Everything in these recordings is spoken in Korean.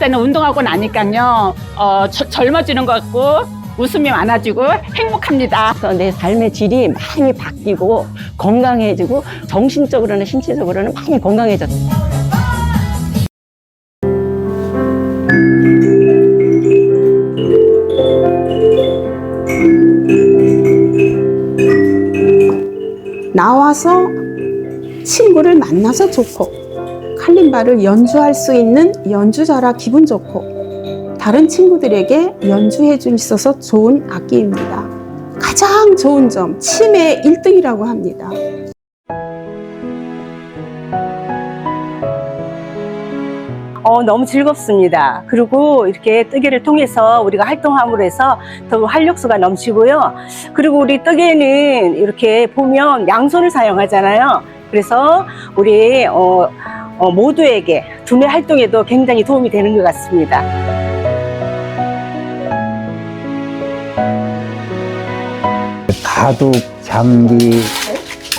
때는 운동하고 나니까요, 어, 저- 젊어지는 것 같고, 웃음이 많아지고 행복합니다. 내 삶의 질이 많이 바뀌고 건강해지고 정신적으로는 신체적으로는 많이 건강해졌어요. 나와서 친구를 만나서 좋고 칼림바를 연주할 수 있는 연주자라 기분 좋고 다른 친구들에게 연주해 줄 수 있어서 좋은 악기입니다. 가장 좋은 점 치매 1등이라고 합니다. 어, 너무 즐겁습니다. 그리고 이렇게 뜨개를 통해서 우리가 활동함으로 해서 더 활력소가 넘치고요. 그리고 우리 뜨개는 이렇게 보면 양손을 사용하잖아요. 그래서 우리 어, 어, 모두에게 두뇌 활동에도 굉장히 도움이 되는 것 같습니다. 바둑, 장기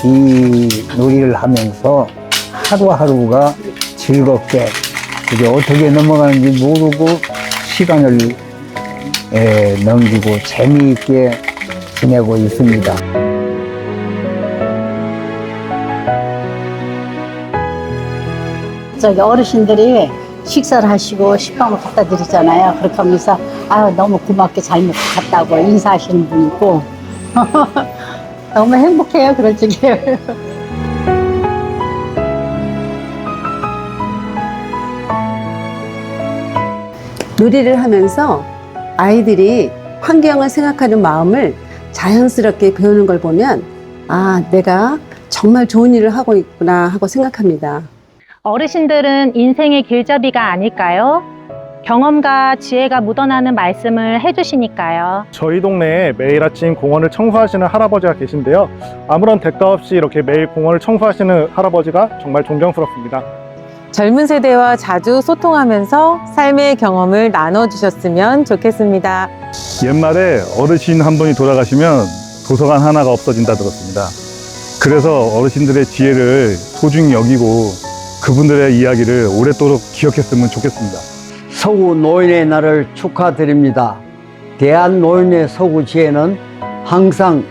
이 놀이를 하면서 하루하루가 즐겁게 이게 어떻게 넘어가는지 모르고 시간을 에, 넘기고 재미있게 지내고 있습니다. 저기 어르신들이 식사를 하시고 식빵을 갖다 드리잖아요. 그렇게 하면서 아유 너무 고맙게 잘 먹고 갔다고 인사하시는 분 있고 너무 행복해요 그런 적이에요. 놀이를 하면서 아이들이 환경을 생각하는 마음을 자연스럽게 배우는 걸 보면 아, 내가 정말 좋은 일을 하고 있구나 하고 생각합니다. 어르신들은 인생의 길잡이가 아닐까요? 경험과 지혜가 묻어나는 말씀을 해주시니까요. 저희 동네에 매일 아침 공원을 청소하시는 할아버지가 계신데요. 아무런 대가 없이 이렇게 매일 공원을 청소하시는 할아버지가 정말 존경스럽습니다. 젊은 세대와 자주 소통하면서 삶의 경험을 나눠주셨으면 좋겠습니다. 옛말에 어르신 한 분이 돌아가시면 도서관 하나가 없어진다 들었습니다. 그래서 어르신들의 지혜를 소중히 여기고 그분들의 이야기를 오랫도록 기억했으면 좋겠습니다. 서구 노인의 날을 축하드립니다. 대한 노인의 서구 지혜는 항상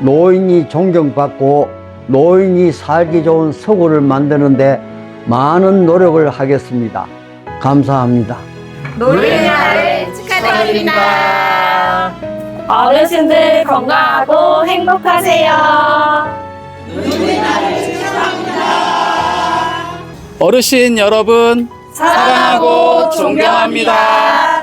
노인이 존경받고 노인이 살기 좋은 서구를 만드는데 많은 노력을 하겠습니다. 감사합니다. 노인의 날을 축하드립니다. 어르신들 건강하고 행복하세요. 어르신 여러분 사랑하고 존경합니다.